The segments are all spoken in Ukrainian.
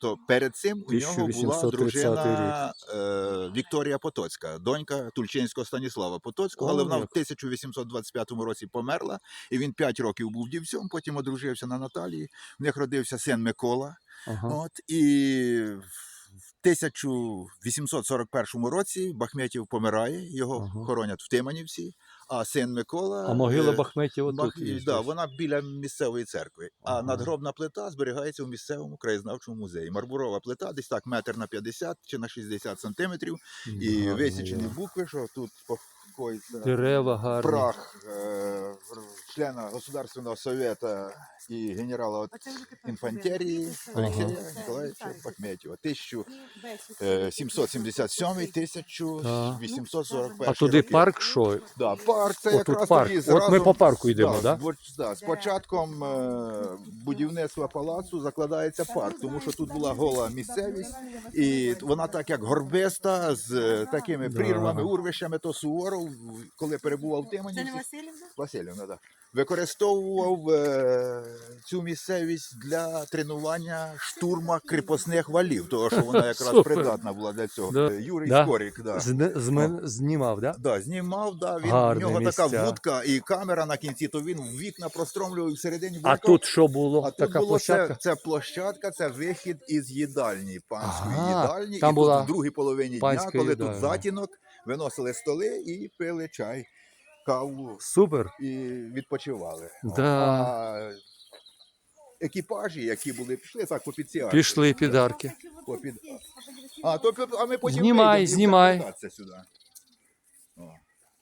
то перед цим у нього була дружина е, Вікторія Потоцька, донька Тульчинського Станіслава Потоцького, але вона в 1825 році померла, і він 5 років був дівцем, потім одружився на Наталії. В них родився син Микола. Ага. От, і в 1841 році Бахметів помирає, його Ага. хоронять в Тиманівці, а син Микола. А могила е, Бахметів тут є, да, вона біля місцевої церкви. А Ага. надгробна плита зберігається в місцевому краєзнавчому музеї. Марбурова плита десь так метр на 50 чи на 60 сантиметрів. І висічені да. букви, що тут покоїться Дерева гарні. прах е, члена Государственного совета і генерала інфантерії Ага. Олексія Ніколаєвича Бахметєва. 1747-1841 А туди парк що? Да, парк це От якраз парк. тоді От ми по парку йдемо, да, да? з да, з початком е, будівництва палацу закладається парк, тому що тут була гола місцевість, і вона так як горбиста з е, такими Да. прірвами, урвищами, то Суворов, коли перебував в Це не Васильівна? Васильівна, да. Використовував е, цю місцевість для тренування штурма кріпосних валів, тому що вона якраз Супер. придатна була для цього. Да. Юрій Да. Скорик, да. З, з мен, знімав, да? Да, знімав, да, він, Гарні в нього місця. така вудка і камера на кінці, то він вікна простромлював і всередині А тут що було? а тут така було площадка? Це, це площадка, це вихід із їдальні, панської Ага, їдальні. там і була тут в другій половині дня, панська коли їдальня. тут затінок, виносили столи і пили чай, каву Супер. і відпочивали. Да. А екіпажі, які були, пішли так по підсіарці. Пішли підарки. Попід... А, то, а ми потім Знімай, вийдемо і знімай. вертатися сюди. О.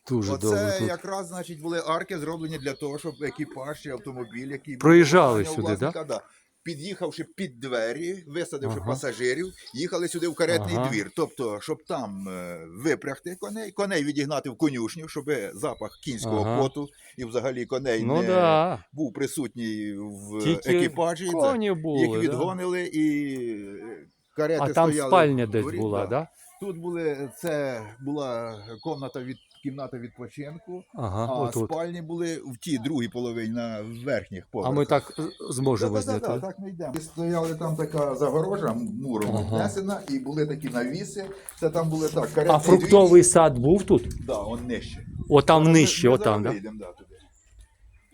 Дуже Оце довго тут. якраз значить були арки зроблені для того, щоб екіпаж і автомобіль, який Проїжджали був сюди, власника, да? Під'їхавши під двері, висадивши Ага. пасажирів, їхали сюди в каретний Ага. двір. Тобто, щоб там е, випрягти коней, коней відігнати в конюшню, щоб запах кінського Ага. поту і взагалі коней Ну не да. був присутній в Тільки екіпажі. Це. були, Їх відгонили да. і е, карети А там стояли. спальня десь була, так? да? Тут були це була комната від кімната відпочинку. Ага, А отут. спальні були в тій другій половині на верхніх А ми так зможемо зняти. да, так ми йдемо. І Стояли там така загорожа муром Ага. і були такі навіси. Це там були так, каретний А фруктовий сад був тут? двір. Да, он нижче. Отам Ми- нижче, ми да? вийдемо, да, туди.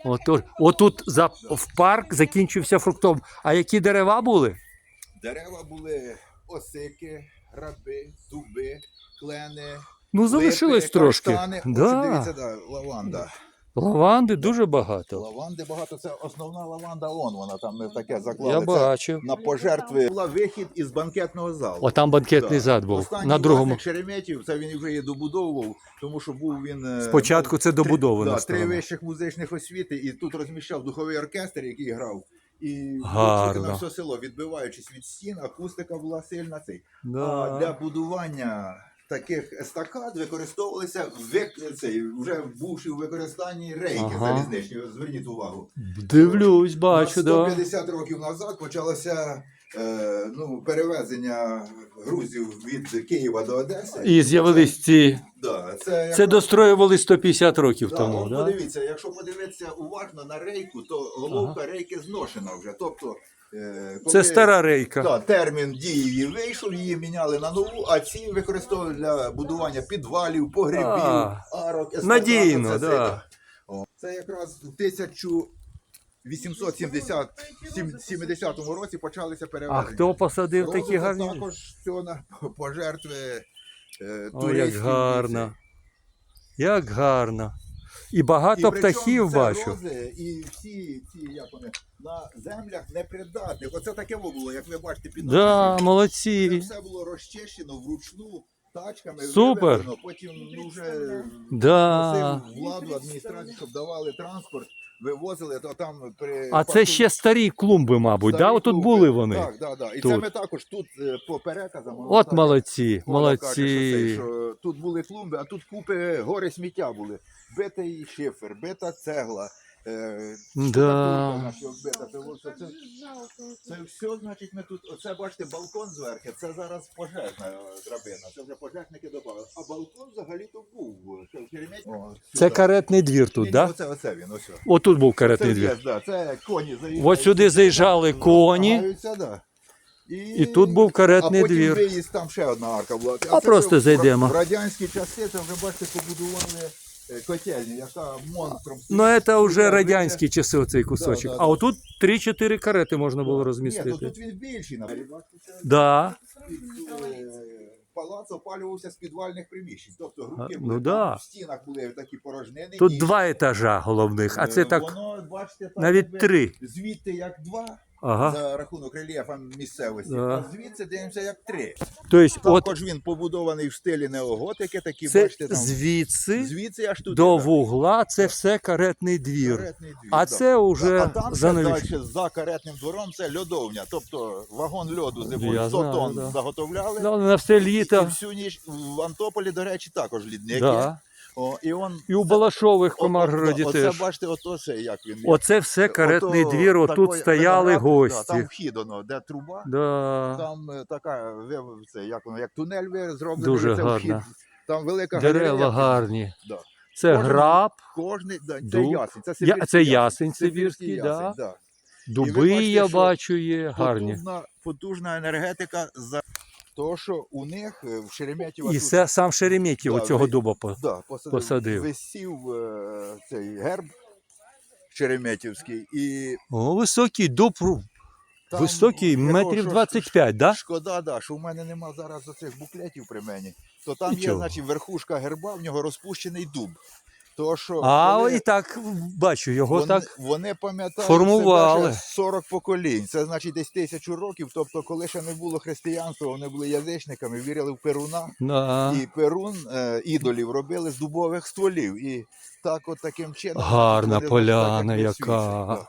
Отут, отут за, в парк закінчився фруктом. А які дерева були? Дерева були осики, граби, дуби, клени. Ну, залишилось липи, трошки. каштани. Ось Дивіться, да, лаванда. Лаванди дуже багато. Лаванди багато. Це основна лаванда он вона там ми таке заклали. Я Це бачив. на пожертви. Була вихід із банкетного залу. Отам банкетний Да. зад був. Останній На другому. власник Шереметів, це він вже її добудовував, тому що був він. е, Спочатку це три- добудована да, три сторона. вищих музичних освіти, і тут розміщав духовий оркестр, який грав. І Гарно. на все село, відбиваючись від стін, акустика була сильна. Цей. А для будування таких естакад використовувалися вик- цей, вже бувши в використанні рейки Ага. залізничні. Зверніть увагу. Дивлюсь, бачу, да. 150 років назад почалося ну, перевезення грузів від Києва до Одеси. І з'явились ці. Да, це, Це якраз- достроювали 150 років Да, тому, да? Подивіться, якщо подивитися уважно на рейку, то головка рейки зношена вже. Тобто, е, коли, Це стара рейка. Да, термін дії її вийшов, її міняли на нову, а ці використовують для будування підвалів, погребів, А, арок, естакад, надійно, оце да. Це якраз в 1870 році почалися А хто посадив такі гарні? Також все на пожертви е, О, як гарно. Як гарно. І багато І птахів це бачу. рози, і всі ці, як вони, на землях непридатних. Оце таке було, як ви бачите, під Да, ногами. Це все було розчищено вручну тачками. Супер. вивезено. Потім ну, вже Да. владу, адміністрацію, щоб давали транспорт, вивозили, то там при А це ще старі клумби, мабуть, да? Отут клуби. були вони. Так, так, так. І Тут. це ми також тут е, по переказам. воно От так, молодці, Коля каже, що, це, молодці. що тут були клумби, а тут купи гори сміття були. Битий шифер, бита цегла. Е, Да. Це, все, значить, ми тут. Оце бачите, балкон зверху. Це зараз пожежна е, драбина. Це вже пожежники додали. А балкон взагалі-то був. О, Це каретний двір тут, да? Оце, оце він, ось. Отут був Це каретний двір. да, це коні заїжджають. От сюди заїжджали коні. Да. І тут був каретний а потім двір. виїзд, там ще одна арка була. А це просто зайдемо. В радянські часи це вже бачите, побудували котельню, яка монстром. Ну, це вже радянські часи, оцей кусочок. Да, да, А да. отут 3-4 карети можна було Ні, то розмістити. тут він більший, це Да. е, Палац опалювався з підвальних приміщень. Тобто грубки А, були, ну да. в стінах були такі порожнини. Тут і, два етажа головних, а е, це так Воно, бачите, так, навіть три. Звідти як два Ага. за рахунок рельєфа місцевості, Да. а звідси дивимося як три. Тобто, от Також він побудований в стилі неоготики, такі, це бачите, там. звідси Звідси аж туди. до так. вугла це все каретний двір. Каретний двір, А да. це вже а там ще нові. далі за каретним двором це льодовня, тобто вагон льоду зимою 100 знаю, тонн да. заготовляли. Ну, На все І літо. всю ніч в Антополі, до речі, також лідник. є. Да. О, і, он, І у Балашових по О, о, Маргороді да, Оце бачите, ото це як він. є. Оце все каретний Ото двір, отут такої- стояли виноград, Да, гості. там вхід, воно, де труба, Да. там е, така, ви- це, як воно, як тунель ви зроблений. Дуже це гарно. вхід. Там велика Дерева галерея. гарні. Да. Це Кожен- граб, Кожний, да, це Дуб. ясень, це сибірський це ясень Сибірський да. да. дуби, бачите, я що бачу, є гарні. Потужна, потужна енергетика за те, що у них е, в Шереметьєво І тут, це сам Шереметьєво Да, цього ви- дуба. по- да, посадив, посадив. висів е, цей герб Шереметьєвський. І О, високий дуб, там високий, метрів що- 25, да? Шкода, да, що в мене нема зараз оцих буклетів при мені. То там є, значить, верхушка герба, в нього розпущений дуб. То, що А вони, і так бачу, його вони, так. вони пам'ятають формували. себе 40 поколінь. Це значить десь тисячу років. Тобто, коли ще не було християнства, вони були язичниками, вірили в Перуна. Да. І Перун е, ідолів робили з дубових стволів. І так от таким чином. Гарна поляна яка. висвічують,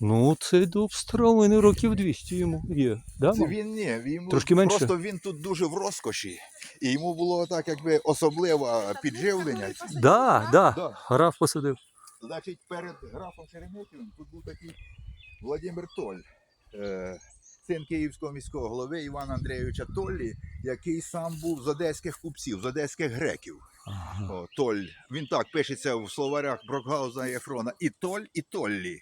Ну, цей дуб старовини років 200 йому є. Да? Це мам? він ні, йому Трошки менше? просто він тут дуже в розкоші. І йому було так, якби особливе підживлення. Да, да. Да. Граф посадив. Значить, перед графом Шереметьєвим тут був такий Владимир Толь, е, син київського міського голови Івана Андрійовича Толлі, який сам був з одеських купців, з одеських греків. Ага. О, Толь. Він так пишеться в словарях Брокгауза і Ефрона. І Толь, і Толлі.